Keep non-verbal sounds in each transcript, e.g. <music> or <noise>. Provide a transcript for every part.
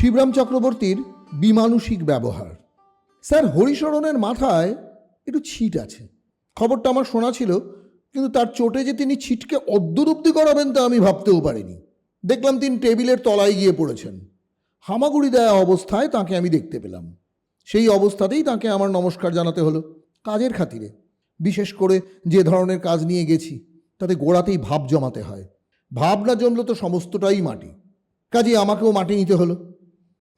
শিবরাম চক্রবর্তীর বিমানুষিক ব্যবহার। স্যার, হরিশরণের মাথায় একটু ছিট আছে। খবরটা আমার শোনা ছিল, কিন্তু তার চোটে যে তিনি ছিটকে অদ্যুরুব্ধি করাবেন তা আমি ভাবতেও পারিনি। দেখলাম তিনি টেবিলের তলায় গিয়ে পড়েছেন। হামাগুড়ি দেয়া অবস্থায় তাকে আমি দেখতে পেলাম। সেই অবস্থাতেই তাকে আমার নমস্কার জানাতে হলো, কাজের খাতিরে। বিশেষ করে যে ধরনের কাজ নিয়ে গেছি, তাতে গোড়াতেই ভাব জমাতে হয়। ভাব না জমলে তো সমস্তটাই মাটি। কাজে আমাকেও মাটি নিতে হলো।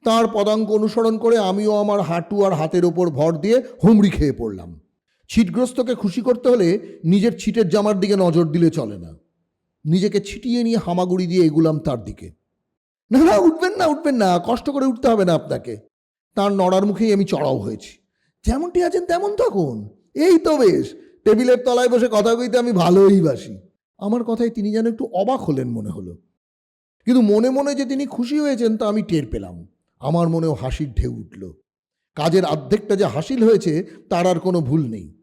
তার পদাঙ্ক অনুসরণ করে আমিও আমার হাঁটু আর হাতের ওপর ভর দিয়ে হুমড়ি খেয়ে পড়লাম। ছিটগ্রস্তকে খুশি করতে হলে নিজের ছিটের জামার দিকে নজর দিলে চলে না। নিজেকে ছিটিয়ে নিয়ে হামাগুড়ি দিয়ে এগুলাম তার দিকে। না না, উঠবেন না উঠবেন না, কষ্ট করে উঠতে হবে না আপনাকে। তার নড়ার মুখেই আমি চড়াও হয়েছি। যেমনটি আছেন তেমন তখন এই তো বেশ, টেবিলের তলায় বসে কথা কইতে আমি ভালোই বাসি। আমার কথায় তিনি যেন একটু অবাক হলেন মনে হলো। কিন্তু মনে মনে যে তিনি খুশি হয়েছেন তা আমি টের পেলাম। আমার মনেও হাসির ঢেউ উঠল। কাজের অর্ধেকটা যে হাসিল হয়েছে, তার আর কোনো ভুল নেই।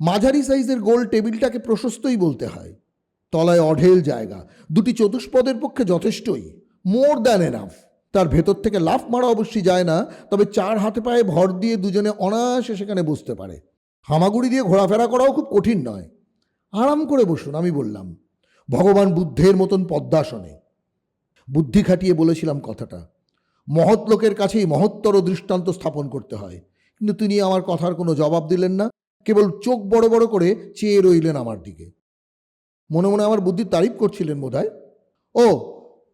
মাঝারি সাইজের গোল টেবিলটাকে প্রশস্তই বলতে হয়। তলায় অঢেল জায়গা, দুটি চতুষ্পদের পক্ষে যথেষ্টই, মোর দ্যান এনাফ। তার ভেতর থেকে লাফ মারা অবশ্যই যায় না, তবে চার হাতে পায়ে ভর দিয়ে দুজনে অনায়াসে সেখানে বসতে পারে। হামাগুড়ি দিয়ে ঘোরাফেরা করাও খুব কঠিন নয়। আরাম করে বসুন, আমি বললাম। ভগবান বুদ্ধের মতন পদ্মাসনে। বুদ্ধি খাটিয়ে বলেছিলাম কথাটা। মহৎ লোকের কাছেই মহত্তর দৃষ্টান্ত স্থাপন করতে হয়। কিন্তু তিনি আমার কথার কোনো জবাব দিলেন না, কেবল চোখ বড় বড় করে চেয়ে রইলেন আমার দিকে। মনে মনে আমার বুদ্ধির তারিফ করছিলেন বোধহয়। ও,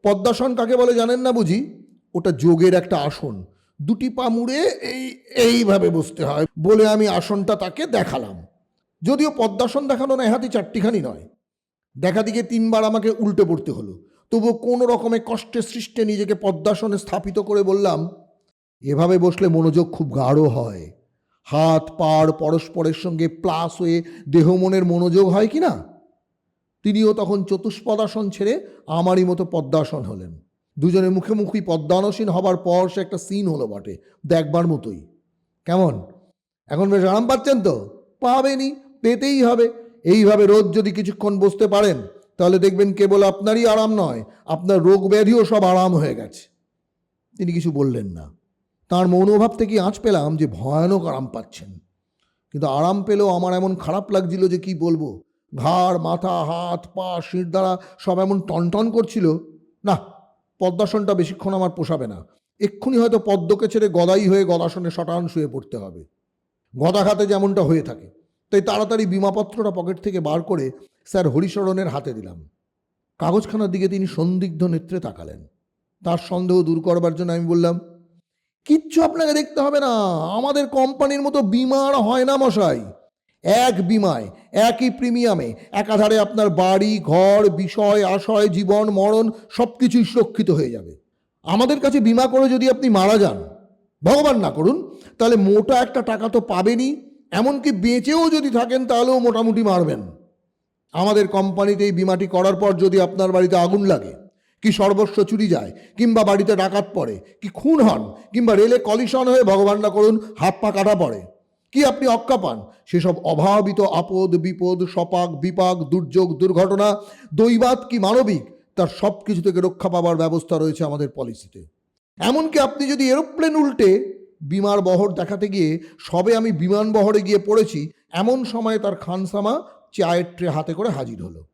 পদ্মাসন কাকে বলে জানেন না বুঝি? ওটা যোগের একটা আসন। দুটি পা মুড়ে এই, এইভাবে বসতে হয় বলে আমি আসনটা তাকে দেখালাম। যদিও পদ্মাসন দেখানো না নেহাতি চারটিখানি নয়। দেখা দিকে তিনবার আমাকে উল্টে পড়তে হলো। তবুও কোনো রকমে কষ্টে সৃষ্টে নিজেকে পদ্মাসনে স্থাপিত করে বললাম, এভাবে বসলে মনোযোগ খুব গাঢ় হয়। হাত পাড় পরস্পরের সঙ্গে প্লাস হয়ে দেহ মনের মনোযোগ হয় কি না? তিনিও তখন চতুষ্পদাসন ছেড়ে আমারই মতো পদ্মাসন হলেন। দুজনে মুখে মুখি পদ্মানসীন হবার পর সে একটা সিন হলো বটে, দেখবার মতোই। কেমন? এখন বেশ আরাম পাচ্ছেন তো? পাবেনি পেতেই হবে। এইভাবে রোজ যদি কিছুক্ষণ বসতে পারেন তাহলে দেখবেন কেবল আপনারই আরাম নয়, আপনার রোগ ব্যাধিও সব আরাম হয়ে গেছে। তিনি কিছু বললেন না। তার মনোভাব থেকে আঁচ পেলাম যে ভয়ানক আরাম পাচ্ছেন। কিন্তু আরাম পেলেও আমার এমন খারাপ লাগছিল যে কি বলব? ঘাড়, মাথা, হাত, পা, শির দ্বারা সব এমন টনটন করছিল। না, পদ্মাসনটা বেশিক্ষণ আমার পোষাবে না। এক্ষুনি হয়তো পদ্মকে ছেড়ে গদাই হয়ে গদাসনে শটান শুয়ে পড়তে হবে। গদাঘাতে যেমনটা হয়ে থাকে, তাই তাড়াতাড়ি বিমাপত্রটা পকেট থেকে বার করে স্যার হরিশরণের হাতে দিলাম। কাগজখানার দিকে তিনি সন্দিগ্ধ নেত্রে তাকালেন। তার সন্দেহ দূর করবার জন্য আমি বললাম, কিচ্ছু আপনাকে দেখতে হবে না। আমাদের কোম্পানির মতো বিমা আর হয় না মশাই। এক বিমায়, একই প্রিমিয়ামে, একাধারে আপনার বাড়ি, ঘর, বিষয়, আশয়, জীবন, মরণ সব কিছুই সুরক্ষিত হয়ে যাবে। আমাদের কাছে বিমা করে যদি আপনি মারা যান, ভগবান না করুন, তাহলে মোটা একটা টাকা তো পাবেনই। এমনকি বেঁচেও যদি থাকেন, তাহলেও মোটামুটি মারবেন। আমাদের কোম্পানিতে এই বিমাটি করার পর যদি আপনার বাড়িতে আগুন লাগে, কি সর্বস্ব চুরি যায়, কিংবা বাড়িতে ডাকাত পড়ে, কি খুন হন, কিংবা রেলে কলিশন হয়ে ভগবান না করুন, হাত পা কাটা পড়ে, কি আপনি অক্কা পান? সেসব অভাবিত আপদ, বিপদ, সপাক, বিপাক, দুর্যোগ, দুর্ঘটনা দৈবাত কি মানবিক, তার সব কিছু থেকে রক্ষা পাবার ব্যবস্থা রয়েছে আমাদের পলিসিতে। এমনকি আপনি যদি এরোপ্লেন উল্টে বিমার বহর দেখাতে গিয়ে, সবে আমি বিমান বহরে গিয়ে পড়েছি, এমন সময় তার খানসামা চায়ের ট্রে হাতে করে হাজির হলো।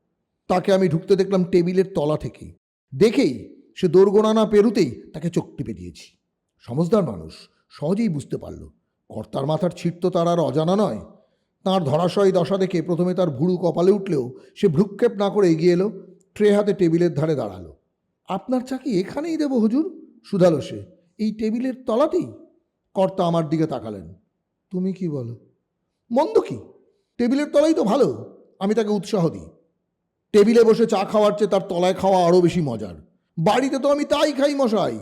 তাকে আমি ঢুকতে দেখলাম টেবিলের তলা থেকেই দেখেই সে দোরগোনা না পেরুতেই তাকে চোখ টিপে দিয়েছি। সমজদার মানুষ, সহজেই বুঝতে পারল। কর্তার মাথার ছিট তো তার আর অজানা নয়। তাঁর ধরাশয়ী দশা দেখে প্রথমে তার ভুরু কপালে উঠলেও সে ভ্রুক্ষেপ না করে এগিয়ে এলো, ট্রে হাতে টেবিলের ধারে দাঁড়াল। আপনার চাকি এখানেই দেবো, হুজুর? শুধালো সে। এই টেবিলের তলাতেই? কর্তা আমার দিকে তাকালেন। তুমি কি বলো? মন্দ কি? টেবিলের তলাই তো ভালো। আমি তাকে উৎসাহ দিই। টেবিলে বসে চা খাওয়ার চেয়ে তার তলায় খাওয়া আরও বেশি মজার। বাড়িতে তো আমি তাই খাই, মশাই।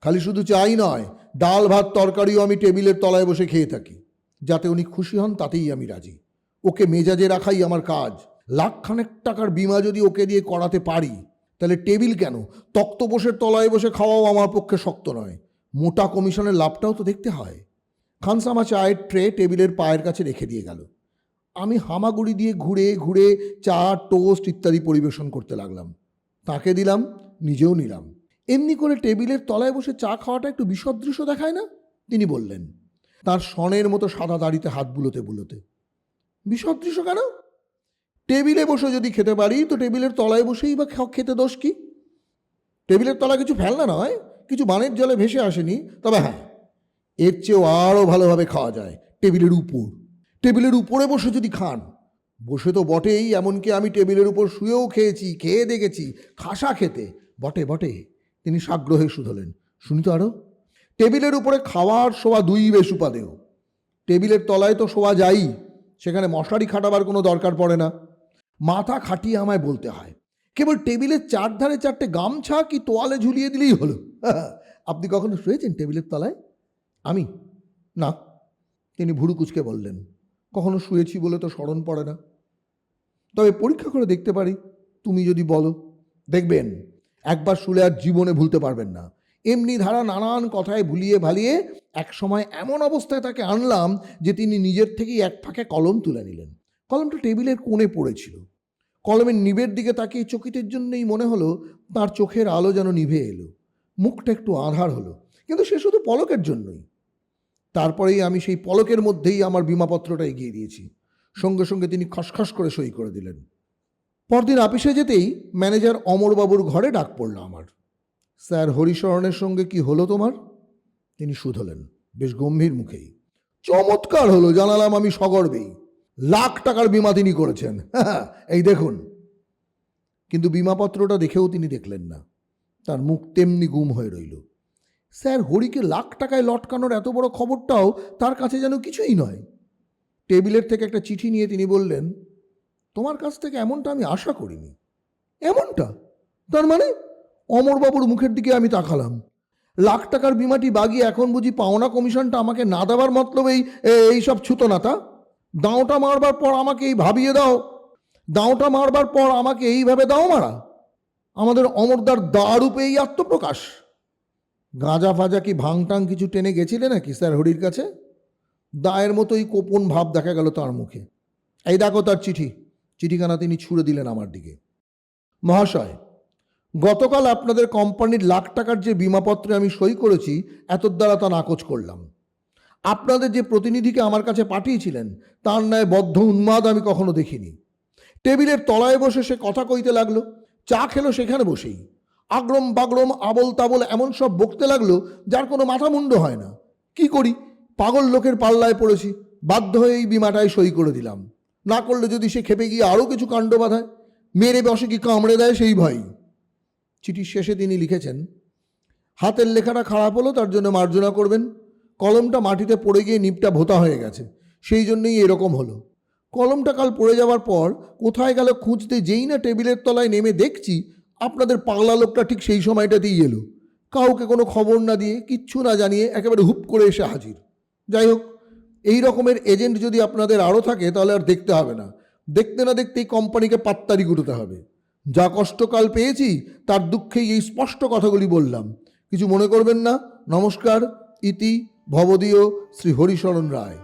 খালি শুধু চাই নয়, ডাল, ভাত, তরকারিও আমি টেবিলের তলায় বসে খেয়ে থাকি। যাতে উনি খুশি হন, তাতেই আমি রাজি। ওকে মেজাজে রাখাই আমার কাজ। লাখখানেক টাকার বিমা যদি ওকে দিয়ে করাতে পারি, তাহলে টেবিল কেন? তক্তপোষের তলায় বসে খাওয়াও আমার পক্ষে শক্ত নয়। মোটা কমিশনের লাভটাও তো দেখতে হয়। খানসামা চায়ের ট্রে টেবিলের পায়ের কাছে রেখে দিয়ে গেল। আমি হামাগুড়ি দিয়ে ঘুরে ঘুরে চা, টোস্ট ইত্যাদি পরিবেশন করতে লাগলাম। তাকে দিলাম, নিজেও নিলাম। এমনি করে টেবিলের তলায় বসে চা খাওয়াটা একটু বিসদৃশ্য দেখায় না? তিনি বললেন, তার সনের মতো সাদা দাড়িতে হাত বুলোতে বুলোতে। বিসদৃশ্য কেন? টেবিলে বসে যদি খেতে পারি, তো টেবিলের তলায় বসেই বা খেতে দোষ কি? টেবিলের তলা কিছু ফেলনা নয়, কিছু বানের জলে ভেসে আসেনি, তবে হ্যাঁ এর চেয়েও আরও ভালোভাবে খাওয়া যায় টেবিলের উপর। টেবিলের উপরে বসে যদি খান। বসে তো বটেই, এমনকি আমি টেবিলের উপর শুয়েও খেয়েছি, খেয়ে দেখেছি, খাসা খেতে। বটে বটে, তিনি সাগ্রহে শুধলেন। শুনি তো আরও টেবিলের উপরে খাওয়ার শোয়া দুই বেশ উপাদেয়। টেবিলের তলায় তো শোয়া যাই, সেখানে মশারি খাটাবার কোনো দরকার পড়ে না। মাথা খাটিয়ে আমায় বলতে হয়, কেবল টেবিলের চারধারে চারটে গামছা কি তোয়ালে ঝুলিয়ে দিলেই হলো? <laughs> আপনি কখনো শুয়েছেন টেবিলের তলায়? আমি? না। তিনি ভুরু কুচকে বললেন কখনো শুয়েছি বলে তো স্মরণ পড়ে না। তবে পরীক্ষা করে দেখতে পারি, তুমি যদি বলো। দেখবেন, একবার শুলে আর জীবনে ভুলতে পারবেন না। এমনি ধারা নানান কথায় ভুলিয়ে ভালিয়ে এক সময় এমন অবস্থায় তাকে আনলাম যে তিনি নিজের থেকেই এক ফাঁকে কলম তুলে নিলেন। কলমটা টেবিলের কোণে পড়েছিল। কলমের নিবের দিকে তাকিয়ে চকিতের জন্যই মনে হলো, তার চোখের আলো যেন নিভে এলো। মুখটা একটু আধার হলো। কিন্তু সে শুধু পলকের জন্যই। তারপরেই আমি সেই পলকের মধ্যেই আমার বিমাপত্রটা এগিয়ে দিয়েছি। সঙ্গে সঙ্গে তিনি খসখস করে সই করে দিলেন। পরদিন অফিসে যেতেই ম্যানেজার অমরবাবুর ঘরে ডাক পড়ল আমার। স্যার হরিশরণের সঙ্গে কি হলো তোমার? তিনি শুধলেন, বেশ গম্ভীর মুখেই। চমৎকার হলো, জানালাম আমি সগর্বেই লাখ টাকার বিমা তিনি করেছেন। <laughs> এই দেখুন। কিন্তু বিমাপত্রটা দেখেও তিনি দেখলেন না। তার মুখ তেমনি গুম হয়ে রইল। স্যার, হরিকে লাখ টাকায় লটকানোর এত বড় খবরটাও তার কাছে যেন কিছুই নয়। টেবিলের থেকে একটা চিঠি নিয়ে তিনি বললেন, তোমার কাছ থেকে এমনটা আমি আশা করিনি। এমনটা? তার মানে? অমরবাবুর মুখের দিকে আমি তাকালাম। লাখ টাকার বিমাটি বাগিয়ে এখন বুঝি পাওনা কমিশনটা আমাকে না দেওয়ার মতলবেই এইসব ছুতো না তা? দাঁওটা মারবার পর আমাকে এই ভাবিয়ে দাও। দাঁওটা মারবার পর আমাকে এইভাবে দাও মারা? আমাদের অমরদার দারূপে এই আত্মপ্রকাশ। গাঁজা ফাজা কি ভাংটাং কিছু টেনে গেছিলে নাকি স্যার হরির কাছে? দায়ের মতোই কোপন ভাব দেখা গেল তার মুখে। এই দেখো তার চিঠি। চিঠিখানা তিনি ছুড়ে দিলেন আমার দিকে। মহাশয়, গতকাল আপনাদের কোম্পানির লাখ টাকার যে বিমাপত্রে আমি সই করেছি এত দ্বারা তা নাকচ করলাম। আপনাদের যে প্রতিনিধিকে আমার কাছে পাঠিয়েছিলেন, তার ন্যায় বদ্ধ উন্মাদ আমি কখনো দেখিনি। টেবিলের তলায় বসে সে কথা কইতে লাগল, চা খেলো সেখানে বসেই। আগ্রম বাগরম, আবল তাবল এমন সব বকতে লাগল যার কোনো মাথা মুন্ড হয় না। কি করি? পাগল লোকের পাল্লায় পড়েছি, বাধ্য হয়ে এই বিমাটায় সই করে দিলাম। না করলে যদি সে খেপে গিয়ে আরও কিছু কাণ্ড বাঁধায়, মেরে বসে কি কামড়ে দেয় সেই ভয়? চিঠির শেষে তিনি লিখেছেন, হাতের লেখাটা খারাপ হলো, তার জন্য মার্জনা করবেন। কলমটা মাটিতে পড়ে গিয়ে নিপটা ভোতা হয়ে গেছে। সেই জন্যই এরকম হলো। কলমটা কাল পড়ে যাওয়ার পর কোথায় গেল খুঁজতে যেই না টেবিলের তলায় নেমে দেখছি আপনাদের পাগলা লোকটা ঠিক সেই সময়টাতেই এলো। কাউকে কোনো খবর না দিয়ে, কিচ্ছু না জানিয়ে একেবারে হুপ করে এসে হাজির। যাই হোক, এই রকমের এজেন্ট যদি আপনাদের আরও থাকে, তাহলে আর দেখতে হবে না। দেখতে না দেখতেই কোম্পানিকে পাত্তারি গুটোতে হবে। যা কষ্টকাল পেয়েছি, তার দুঃখেই এই স্পষ্ট কথাগুলি বললাম। কিছু মনে করবেন না? নমস্কার, ইতি ভবদীয় শ্রী হরিশরণ রায়।